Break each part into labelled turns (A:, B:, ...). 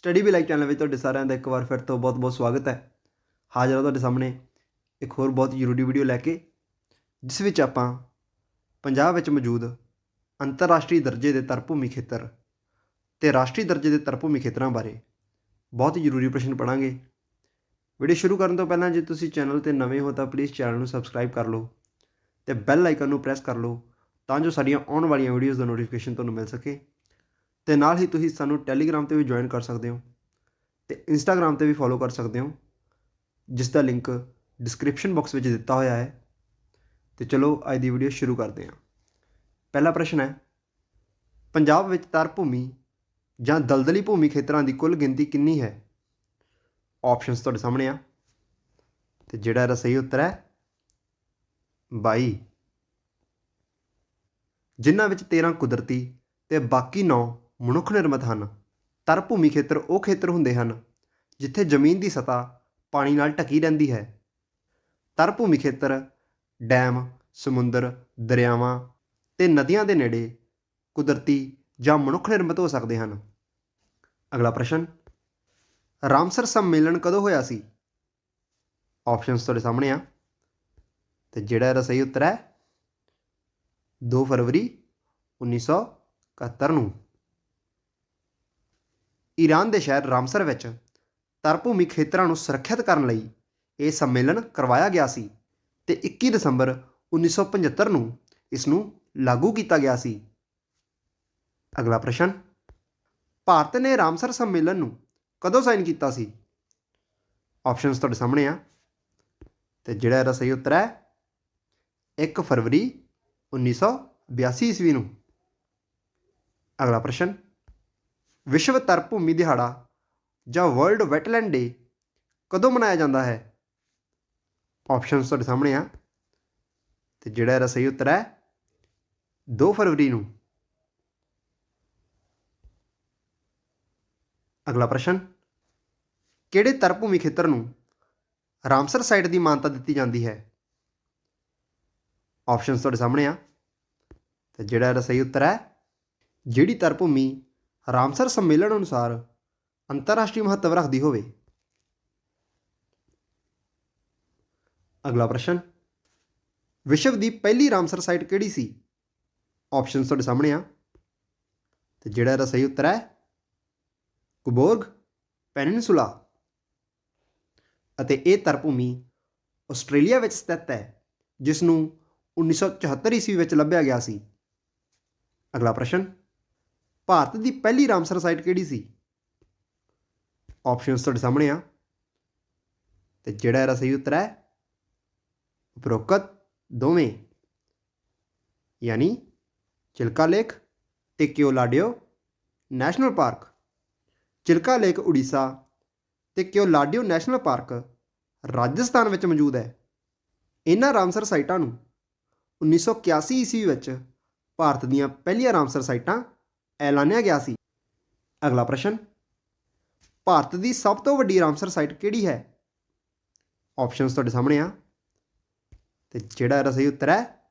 A: Study ਵੀ like channel ਵਿੱਚ ਤੁਹਾਡੇ ਸਾਰਿਆਂ ਦਾ ਇੱਕ ਵਾਰ ਫਿਰ ਤੋਂ ਬਹੁਤ-ਬਹੁਤ ਸਵਾਗਤ ਹੈ। ਹਾਜ਼ਰ ਹਾਂ ਤੁਹਾਡੇ ਸਾਹਮਣੇ ਇੱਕ ਹੋਰ ਬਹੁਤ ਜ਼ਰੂਰੀ ਵੀਡੀਓ ਲੈ ਕੇ, ਜਿਸ ਵਿੱਚ ਆਪਾਂ ਪੰਜਾਬ ਵਿੱਚ ਮੌਜੂਦ ਅੰਤਰਰਾਸ਼ਟਰੀ ਦਰਜੇ ਦੇ ਤਰਭੂਮੀ ਖੇਤਰ ਤੇ ਰਾਸ਼ਟਰੀ ਦਰਜੇ ਦੇ ਤਰਭੂਮੀ ਖੇਤਰਾਂ ਬਾਰੇ ਬਹੁਤ ਹੀ ਜ਼ਰੂਰੀ ਪ੍ਰਸ਼ਨ ਪੜਾਂਗੇ ਵੀਡੀਓ ਸ਼ੁਰੂ ਕਰਨ ਤੋਂ ਪਹਿਲਾਂ ਜੇ ਤੁਸੀਂ ਚੈਨਲ ਤੇ ਨਵੇਂ ਹੋ ਤਾਂ ਪਲੀਜ਼ ਚੈਨਲ ਨੂੰ ਸਬਸਕ੍ਰਾਈਬ ਕਰ ਲਓ ਤੇ ਬੈਲ ਆਈਕਨ ਨੂੰ ਪ੍ਰੈਸ ਕਰ ਲਓ ਤਾਂ ਜੋ ਸਾਡੀਆਂ ਆਉਣ ਵਾਲੀਆਂ ਵੀਡੀਓਜ਼ ਦਾ ਨੋਟੀਫਿਕੇਸ਼ਨ ਤੁਹਾਨੂੰ ਮਿਲ ਸਕੇ। ਤੇ ਨਾਲ ਹੀ ਤੁਸੀਂ ਸਾਨੂੰ ਟੈਲੀਗ੍ਰਾਮ ਤੇ ਵੀ ਜੁਆਇਨ ਕਰ ਸਕਦੇ ਹੋ ਤੇ ਇੰਸਟਾਗ੍ਰਾਮ ਤੇ ਵੀ ਫੋਲੋ ਕਰ ਸਕਦੇ ਹੋ, ਜਿਸ ਦਾ ਲਿੰਕ ਡਿਸਕ੍ਰਿਪਸ਼ਨ ਬਾਕਸ ਵਿੱਚ ਦਿੱਤਾ ਹੋਇਆ ਹੈ। ਤੇ ਚਲੋ, ਅੱਜ ਦੀ ਵੀਡੀਓ ਸ਼ੁਰੂ ਕਰਦੇ ਹਾਂ। ਪਹਿਲਾ ਪ੍ਰਸ਼ਨ ਹੈ, ਪੰਜਾਬ ਵਿੱਚ ਤਰ ਭੂਮੀ ਜਾਂ ਦਲਦਲੀ ਭੂਮੀ ਖੇਤਰਾਂ ਦੀ ਕੁੱਲ ਗਿਣਤੀ ਕਿੰਨੀ ਹੈ? ਆਪਸ਼ਨਸ ਤੁਹਾਡੇ ਸਾਹਮਣੇ ਆ। ਤੇ ਜਿਹੜਾ ਇਹਦਾ ਸਹੀ ਉੱਤਰ ਹੈ 22 ਜਿਨ੍ਹਾਂ ਵਿੱਚ 13 ਕੁਦਰਤੀ ਤੇ ਬਾਕੀ 9 ਮਨੁੱਖ ਨਿਰਮਿਤ ਹਨ। ਤਰ ਭੂਮੀ ਖੇਤਰ ਉਹ ਖੇਤਰ ਹੁੰਦੇ ਹਨ, ਜਿੱਥੇ ਜ਼ਮੀਨ ਦੀ ਸਤ੍ਹਾ ਪਾਣੀ ਨਾਲ ਢਕੀ ਰਹਿੰਦੀ ਹੈ। ਤਰ ਭੂਮੀ ਖੇਤਰ ਡੈਮ, ਸਮੁੰਦਰ, ਦਰਿਆਵਾਂ ਤੇ ਨਦੀਆਂ ਦੇ ਨੇੜੇ ਕੁਦਰਤੀ ਜਾਂ ਮਨੁੱਖ ਨਿਰਮਿਤ ਹੋ ਸਕਦੇ ਹਨ। ਅਗਲਾ ਪ੍ਰਸ਼ਨ, ਰਾਮਸਰ ਸੰਮੇਲਨ ਕਦੋਂ ਹੋਇਆ ਸੀ? ਆਪਸ਼ਨਸ ਤੁਹਾਡੇ ਸਾਹਮਣੇ ਆ। ਤੇ ਜਿਹੜਾ ਇਹਦਾ ਸਹੀ ਉੱਤਰ ਹੈ 2 ਫਰਵਰੀ 1971 ਨੂੰ। ਈਰਾਨ ਦੇ ਸ਼ਹਿਰ ਰਾਮਸਰ ਵਿੱਚ ਤਰਭੂਮੀ ਖੇਤਰਾਂ ਨੂੰ ਸੁਰੱਖਿਅਤ ਕਰਨ ਲਈ ਇਹ ਸੰਮੇਲਨ ਕਰਵਾਇਆ ਗਿਆ ਸੀ ਤੇ 21 ਦਸੰਬਰ 1975 ਨੂੰ ਇਸ ਨੂੰ ਲਾਗੂ ਕੀਤਾ ਗਿਆ ਸੀ। ਅਗਲਾ ਪ੍ਰਸ਼ਨ, ਭਾਰਤ ਨੇ ਰਾਮਸਰ ਸੰਮੇਲਨ ਨੂੰ ਕਦੋਂ ਸਾਈਨ ਕੀਤਾ ਸੀ? ਆਪਸ਼ਨਸ ਤੁਹਾਡੇ ਸਾਹਮਣੇ ਆ। ਤੇ ਜਿਹੜਾ ਇਹਦਾ ਸਹੀ ਉੱਤਰ ਹੈ 1 ਫਰਵਰੀ 1982 ਈਸਵੀ ਨੂੰ। ਅਗਲਾ ਪ੍ਰਸ਼ਨ ਵਿਸ਼ਵ ਤਰਭੂਮੀ ਦਿਹਾੜਾ ਜਾਂ ਵਰਲਡ ਵੈਟਲੈਂਡ ਡੇ ਕਦੋਂ ਮਨਾਇਆ ਜਾਂਦਾ ਹੈ? ਆਪਸ਼ਨਸ ਤੁਹਾਡੇ ਸਾਹਮਣੇ ਆ। ਤੇ ਜਿਹੜਾ ਇਹਦਾ ਸਹੀ ਉੱਤਰ ਹੈ 2 ਫਰਵਰੀ ਨੂੰ। ਅਗਲਾ ਪ੍ਰਸ਼ਨ, ਕਿਹੜੇ ਤਰਭੂਮੀ ਖੇਤਰ ਨੂੰ ਰਾਮਸਰ ਸਾਈਟ ਦੀ ਮਾਨਤਾ ਦਿੱਤੀ ਜਾਂਦੀ ਹੈ? ਆਪਸ਼ਨਸ ਤੁਹਾਡੇ ਸਾਹਮਣੇ ਆ। ਤੇ ਜਿਹੜਾ ਇਹਦਾ ਸਹੀ ਉੱਤਰ ਹੈ, ਜਿਹੜੀ ਤਰਭੂਮੀ ਰਾਮਸਰ ਸੰਮੇਲਨ ਅਨੁਸਾਰ ਅੰਤਰਰਾਸ਼ਟਰੀ ਮਹੱਤਵ ਰੱਖਦੀ ਹੋਵੇ। ਅਗਲਾ ਪ੍ਰਸ਼ਨ, ਵਿਸ਼ਵ ਦੀ ਪਹਿਲੀ ਰਾਮਸਰ ਸਾਈਟ ਕਿਹੜੀ ਸੀ? ਆਪਸ਼ਨਸ ਤੁਹਾਡੇ ਸਾਹਮਣੇ ਆ। ਤੇ ਜਿਹੜਾ ਇਹਦਾ ਸਹੀ ਉੱਤਰ ਹੈ, ਕੁਬੋਰਗ ਪੈਨਿਨਸੂਲਾ। ਅਤੇ ਇਹ ਤਰਭੂਮੀ ਆਸਟ੍ਰੇਲੀਆ ਵਿੱਚ ਸਥਿਤ ਹੈ ਜਿਸ ਨੂੰ 1974 ਈਸਵੀ ਵਿੱਚ ਲੱਭਿਆ ਗਿਆ ਸੀ। ਅਗਲਾ ਪ੍ਰਸ਼ਨ ਭਾਰਤ ਦੀ ਪਹਿਲੀ ਰਾਮਸਰ ਸਾਈਟ ਕਿਹੜੀ ਸੀ? ਆਪਸ਼ਨਸ ਤੁਹਾਡੇ ਸਾਹਮਣੇ ਆ। ਤੇ ਜਿਹੜਾ ਇਹਦਾ ਸਹੀ ਉੱਤਰ ਹੈ, ਉਪਰੋਕਤ ਦੋਵੇਂ, ਯਾਨੀ ਚਿਲਕਾ ਲੇਕ ਤੇ Keoladeo national park. Chilka lake Orissa ਤੇ ਕਿਓਲਾਡੀਓ ਨੈਸ਼ਨਲ ਪਾਰਕ ਰਾਜਸਥਾਨ ਵਿੱਚ ਮੌਜੂਦ ਹੈ। ਇਹਨਾਂ ਰਾਮਸਰ ਸਾਈਟਾਂ ਨੂੰ 1981 ਈਸਵੀ ਵਿੱਚ ਭਾਰਤ ਦੀਆਂ ਪਹਿਲੀਆਂ ਰਾਮਸਰ ਸਾਈਟਾਂ ਐਲਾਨਿਆ ਗਿਆ ਸੀ। ਅਗਲਾ ਪ੍ਰਸ਼ਨ, ਭਾਰਤ ਦੀ ਸਭ ਤੋਂ ਵੱਡੀ ਰਾਮਸਰ ਸਾਈਟ ਕਿਹੜੀ ਹੈ? ਆਪਸ਼ਨਸ ਤੁਹਾਡੇ ਸਾਹਮਣੇ ਆ। ਤੇ ਜਿਹੜਾ ਇਹਦਾ ਸਹੀ ਉੱਤਰ ਹੈ,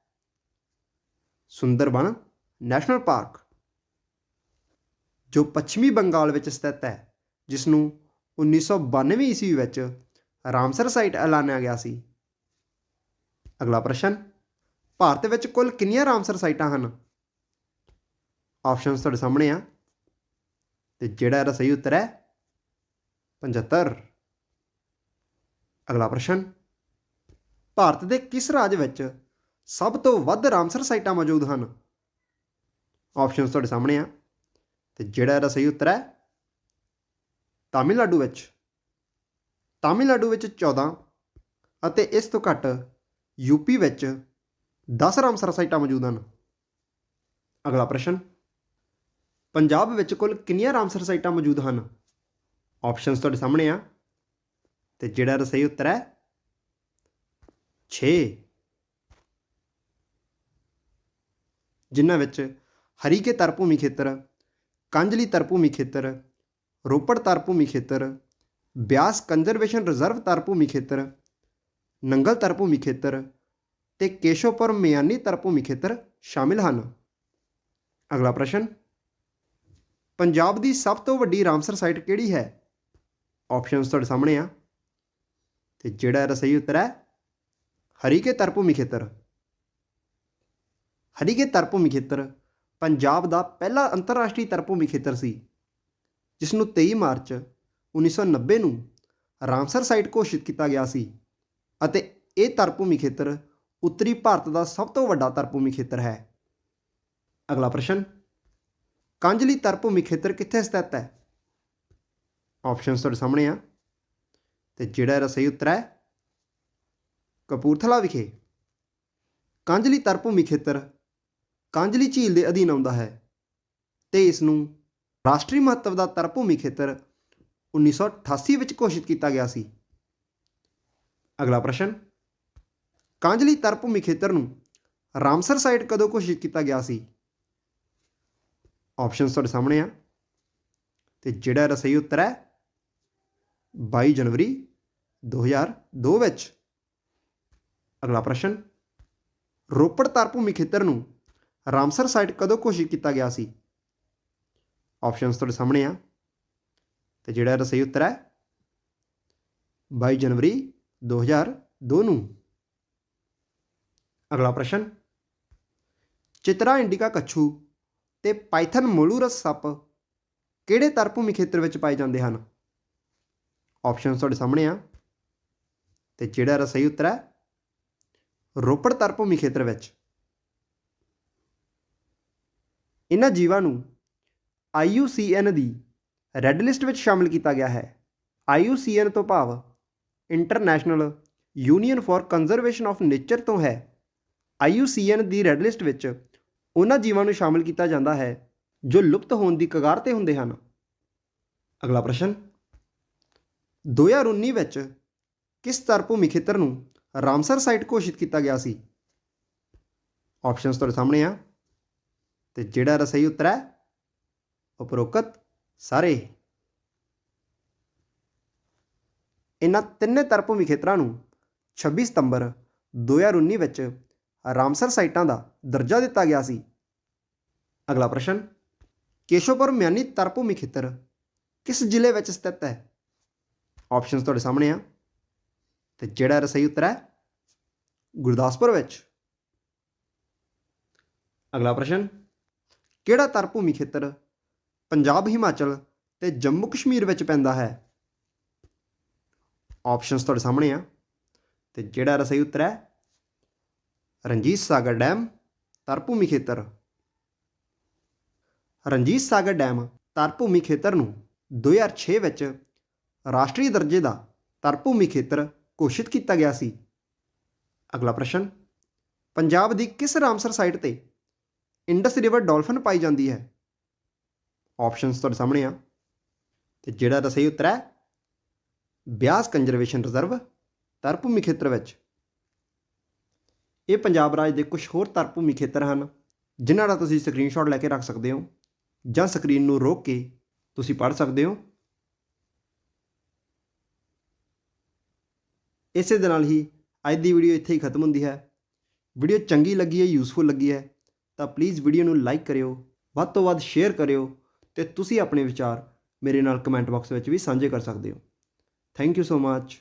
A: ਸੁੰਦਰਬਨ ਨੈਸ਼ਨਲ ਪਾਰਕ ਜੋ ਪੱਛਮੀ ਬੰਗਾਲ ਵਿੱਚ ਸਥਿਤ ਹੈ ਜਿਸ ਨੂੰ 1992 ਈਸਵੀ ਵਿੱਚ ਰਾਮਸਰ ਸਾਈਟ ਐਲਾਨਿਆ ਗਿਆ ਸੀ। ਅਗਲਾ ਪ੍ਰਸ਼ਨ, ਭਾਰਤ ਵਿੱਚ ਕੁੱਲ ਕਿੰਨੀਆਂ ਰਾਮਸਰ ਸਾਈਟਾਂ ਹਨ? ਆਪਸ਼ਨਸ ਤੁਹਾਡੇ ਸਾਹਮਣੇ ਆ। ਤੇ ਜਿਹੜਾ ਇਹਦਾ ਸਹੀ ਉੱਤਰ ਹੈ 75 ਅਗਲਾ ਪ੍ਰਸ਼ਨ, ਭਾਰਤ ਦੇ ਕਿਸ ਰਾਜ ਵਿੱਚ ਸਭ ਤੋਂ ਵੱਧ ਰਾਮਸਰ ਸਾਈਟਾਂ ਮੌਜੂਦ ਹਨ? ਆਪਸ਼ਨਸ ਤੁਹਾਡੇ ਸਾਹਮਣੇ ਆ। ਤੇ ਜਿਹੜਾ ਇਹਦਾ ਸਹੀ ਉੱਤਰ ਹੈ, ਤਾਮਿਲਨਾਡੂ ਵਿੱਚ। ਤਾਮਿਲਨਾਡੂ ਵਿੱਚ 14 ਅਤੇ ਇਸ ਤੋਂ ਘੱਟ ਯੂਪੀ ਵਿੱਚ 10 ਰਾਮਸਰ ਸਾਈਟਾਂ ਮੌਜੂਦ ਹਨ। ਅਗਲਾ ਪ੍ਰਸ਼ਨ ਪੰਜਾਬ ਵਿੱਚ ਕੁੱਲ ਕਿੰਨੀਆਂ ਰਾਮਸਰ ਸਾਈਟਾਂ ਮੌਜੂਦ ਹਨ? ਆਪਸ਼ਨਸ ਤੁਹਾਡੇ ਸਾਹਮਣੇ ਆ। ਤੇ ਜਿਹੜਾ ਇਹਦਾ ਸਹੀ ਉੱਤਰ ਹੈ 6 ਜਿਨ੍ਹਾਂ ਵਿੱਚ ਹਰੀਕੇ ਤਰਭੂਮੀ ਖੇਤਰ, ਕੰਜਲੀ ਤਰਭੂਮੀ ਖੇਤਰ, ਰੋਪੜ ਤਰਭੂਮੀ ਖੇਤਰ, ਬਿਆਸ ਕੰਜ਼ਰਵੇਸ਼ਨ ਰਿਜ਼ਰਵ ਤਰਭੂਮੀ ਖੇਤਰ, ਨੰਗਲ ਤਰਭੂਮੀ ਖੇਤਰ ਤੇ ਕੇਸ਼ੋਪੁਰ ਮਿਆਨੀ ਤਰਭੂਮੀ ਖੇਤਰ ਸ਼ਾਮਿਲ ਹਨ। ਅਗਲਾ ਪ੍ਰਸ਼ਨ। ਪੰਜਾਬ ਦੀ ਸਭ ਤੋਂ ਵੱਡੀ ਰਾਮਸਰ ਸਾਈਟ ਕਿਹੜੀ ਹੈ? ਆਪਸ਼ਨਸ ਤੁਹਾਡੇ ਸਾਹਮਣੇ ਆ। ਤੇ ਜਿਹੜਾ ਇਹਦਾ ਸਹੀ ਉੱਤਰ ਹੈ, ਹਰੀਕੇ ਤਰਭੂਮੀ ਖੇਤਰ। ਹਰੀਕੇ ਤਰਭੂਮੀ ਖੇਤਰ ਪੰਜਾਬ ਦਾ ਪਹਿਲਾ ਅੰਤਰਰਾਸ਼ਟਰੀ ਤਰਭੂਮੀ ਖੇਤਰ ਸੀ ਜਿਸ ਨੂੰ 23 ਮਾਰਚ 1990 ਨੂੰ ਰਾਮਸਰ ਸਾਈਟ ਘੋਸ਼ਿਤ ਕੀਤਾ ਗਿਆ ਸੀ। ਅਤੇ ਇਹ ਤਰਭੂਮੀ ਖੇਤਰ ਉੱਤਰੀ ਭਾਰਤ ਦਾ ਸਭ ਤੋਂ ਵੱਡਾ ਤਰਭੂਮੀ ਖੇਤਰ ਹੈ। ਅਗਲਾ ਪ੍ਰਸ਼ਨ। ਕਾਂਜਲੀ ਤਰਭੂਮੀ ਖੇਤਰ ਕਿੱਥੇ ਸਥਿਤ ਹੈ? ਆਪਸ਼ਨਸ ਤੁਹਾਡੇ ਸਾਹਮਣੇ ਆ। ਤੇ ਜਿਹੜਾ ਇਹਦਾ ਸਹੀ ਉੱਤਰ ਹੈ, ਕਪੂਰਥਲਾ ਵਿਖੇ। ਕਾਂਜਲੀ ਤਰਭੂਮੀ ਖੇਤਰ ਕਾਂਜਲੀ ਝੀਲ ਦੇ ਅਧੀਨ ਆਉਂਦਾ ਹੈ। ਤੇ ਇਸ ਨੂੰ ਰਾਸ਼ਟਰੀ ਮਹੱਤਵ ਦਾ ਤਰਭੂਮੀ ਖੇਤਰ 1988 ਵਿੱਚ ਘੋਸ਼ਿਤ ਕੀਤਾ ਗਿਆ ਸੀ। ਅਗਲਾ ਪ੍ਰਸ਼ਨ ਕਾਂਜਲੀ ਤਰਭੂਮੀ ਖੇਤਰ ਨੂੰ ਰਾਮਸਰ ਸਾਈਟ ਕਦੋਂ ਘੋਸ਼ਿਤ ਕੀਤਾ ਗਿਆ ਸੀ? ਆਪਸ਼ਨਸ ਤੁਹਾਡੇ ਸਾਹਮਣੇ ਆ। ਤੇ ਜਿਹੜਾ ਇਹਦਾ ਸਹੀ ਉੱਤਰ ਹੈ 22 ਜਨਵਰੀ 2002 ਵਿੱਚ। ਅਗਲਾ ਪ੍ਰਸ਼ਨ, ਰੋਪੜ ਤਰਭੂਮੀ ਖੇਤਰ ਨੂੰ ਰਾਮਸਰ ਸਾਈਟ ਕਦੋਂ ਘੋਸ਼ਿਤ ਕੀਤਾ ਗਿਆ ਸੀ? ਆਪਸ਼ਨਸ ਤੁਹਾਡੇ ਸਾਹਮਣੇ ਆ। ਤੇ ਜਿਹੜਾ ਇਹਦਾ ਸਹੀ ਉੱਤਰ ਹੈ 22 ਜਨਵਰੀ 2002 ਨੂੰ। ਅਗਲਾ ਪ੍ਰਸ਼ਨ, ਚਿਤਰਾ ਇੰਡੀਕਾ ਕੱਛੂ ਤੇ ਪਾਈਥਨ ਮੋਲੂਰਸ ਸੱਪ ਕਿਹੜੇ ਤਰਭੂਮੀ ਖੇਤਰ ਵਿੱਚ ਪਾਏ ਜਾਂਦੇ ਹਨ? ਆਪਸ਼ਨਸ ਤੁਹਾਡੇ ਸਾਹਮਣੇ ਆ। ਤੇ ਜਿਹੜਾ ਇਹਦਾ ਸਹੀ ਉੱਤਰ ਹੈ, ਰੋਪੜ ਤਰਭੂਮੀ ਖੇਤਰ ਵਿੱਚ। ਇਹਨਾਂ ਜੀਵਾਂ ਨੂੰ IUCN ਦੀ ਰੈੱਡ ਲਿਸਟ ਵਿੱਚ ਸ਼ਾਮਿਲ ਕੀਤਾ ਗਿਆ ਹੈ। IUCN ਤੋਂ ਭਾਵ international union for conservation of nature ਤੋਂ ਹੈ। IUCN ਦੀ ਰੈੱਡ ਲਿਸਟ ਵਿੱਚ ਉਹਨਾਂ ਜੀਵਾਂ ਨੂੰ ਸ਼ਾਮਿਲ ਕੀਤਾ ਜਾਂਦਾ ਹੈ, ਜੋ ਲੁਪਤ ਹੋਣ ਦੀ ਕਗਾਰ ਤੇ ਹੁੰਦੇ ਹਨ। ਅਗਲਾ ਪ੍ਰਸ਼ਨ 2019 ਵਿੱਚ ਕਿਸ ਤਰ ਭੂਮੀ ਖੇਤਰ ਨੂੰ ਰਾਮਸਰ ਸਾਈਟ ਘੋਸ਼ਿਤ ਕੀਤਾ ਗਿਆ ਸੀ? ਆਪਸ਼ਨਸ ਤੁਹਾਡੇ ਸਾਹਮਣੇ ਆ। ਤੇ ਜਿਹੜਾ ਇਹਦਾ ਸਹੀ ਉੱਤਰ ਹੈ, ਉਪਰੋਕਤ ਸਾਰੇ। ਇਹਨਾਂ ਤਿੰਨੇ ਤਰ ਭੂਮੀ ਖੇਤਰਾਂ ਨੂੰ 26 ਸਤੰਬਰ 2019 ਵਿੱਚ ਰਾਮਸਰ ਸਾਈਟਾਂ ਦਾ ਦਰਜਾ ਦਿੱਤਾ ਗਿਆ ਸੀ। ਅਗਲਾ ਪ੍ਰਸ਼ਨ, ਕੇਸ਼ਵਪੁਰ ਮਿਆਨੀ ਤਰਭੂਮੀ ਖੇਤਰ ਕਿਸ ਜ਼ਿਲ੍ਹੇ ਵਿੱਚ ਸਥਿਤ ਹੈ? ਆਪਸ਼ਨਸ ਤੁਹਾਡੇ ਸਾਹਮਣੇ ਆ। ਤੇ ਜਿਹੜਾ ਇਹਦਾ ਸਹੀ ਉੱਤਰ ਹੈ, ਗੁਰਦਾਸਪੁਰ ਵਿੱਚ। ਅਗਲਾ ਪ੍ਰਸ਼ਨ, ਕਿਹੜਾ ਤਰਭੂਮੀ ਖੇਤਰ ਪੰਜਾਬ, ਹਿਮਾਚਲ ਤੇ ਜੰਮੂ ਕਸ਼ਮੀਰ ਵਿੱਚ ਪੈਂਦਾ ਹੈ? ਆਪਸ਼ਨਸ ਤੁਹਾਡੇ ਸਾਹਮਣੇ ਆ। ਤੇ ਜਿਹੜਾ ਇਹਦਾ ਸਹੀ ਉੱਤਰ ਹੈ, ਰਣਜੀਤ ਸਾਗਰ ਡੈਮ ਤਰਭੂਮੀ ਖੇਤਰ। ਰਣਜੀਤ ਸਾਗਰ ਡੈਮ ਤਰਭੂਮੀ ਖੇਤਰ ਨੂੰ 2006 ਵਿੱਚ ਰਾਸ਼ਟਰੀ ਦਰਜੇ ਦਾ ਤਰਭੂਮੀ ਖੇਤਰ ਘੋਸ਼ਿਤ ਕੀਤਾ ਗਿਆ ਸੀ। ਅਗਲਾ ਪ੍ਰਸ਼ਨ, ਪੰਜਾਬ ਦੀ ਕਿਸ ਰਾਮਸਰ ਸਾਈਟ ਤੇ ਇੰਡਸ ਰਿਵਰ ਡਾਲਫਿਨ ਪਾਈ ਜਾਂਦੀ ਹੈ? ਆਪਸ਼ਨਸ ਤੁਹਾਡੇ ਸਾਹਮਣੇ ਆ। ਤੇ ਜਿਹੜਾ ਦਾ ਸਹੀ ਉੱਤਰ ਹੈ, ਬਿਆਸ ਕੰਜ਼ਰਵੇਸ਼ਨ ਰਿਜ਼ਰਵ ਤਰਭੂਮੀ ਖੇਤਰ ਵਿੱਚ। ਇਹ ਪੰਜਾਬ ਰਾਜ ਦੇ ਕੁਝ ਹੋਰ ਤਰਭੂਮੀ ਖੇਤਰ ਹਨ, ਜਿਨ੍ਹਾਂ ਦਾ ਤੁਸੀਂ ਸਕਰੀਨਸ਼ਾਟ ਲੈ ਕੇ ਰੱਖ ਸਕਦੇ ਹੋ। ਜਾਂ ਸਕਰੀਨ ਨੂੰ ਰੋਕ ਕੇ ਤੁਸੀਂ ਪੜ੍ਹ ਸਕਦੇ ਹੋ। ਇਸੇ ਦੇ ਨਾਲ ਹੀ ਅੱਜ ਦੀ ਵੀਡੀਓ ਇੱਥੇ ਹੀ ਖਤਮ ਹੁੰਦੀ ਹੈ। ਵੀਡੀਓ ਚੰਗੀ ਲੱਗੀ ਹੈ, ਯੂਸਫੁਲ ਲੱਗੀ ਹੈ, ਤਾਂ ਪਲੀਜ਼ ਵੀਡੀਓ ਨੂੰ ਲਾਈਕ ਕਰਿਓ, ਵੱਧ ਤੋਂ ਵੱਧ ਸ਼ੇਅਰ ਕਰਿਓ ਤੇ ਤੁਸੀਂ ਆਪਣੇ ਵਿਚਾਰ ਮੇਰੇ ਨਾਲ ਕਮੈਂਟ ਬਾਕਸ ਵਿੱਚ ਵੀ ਸਾਂਝੇ ਕਰ ਸਕਦੇ ਹੋ। Thank you so much.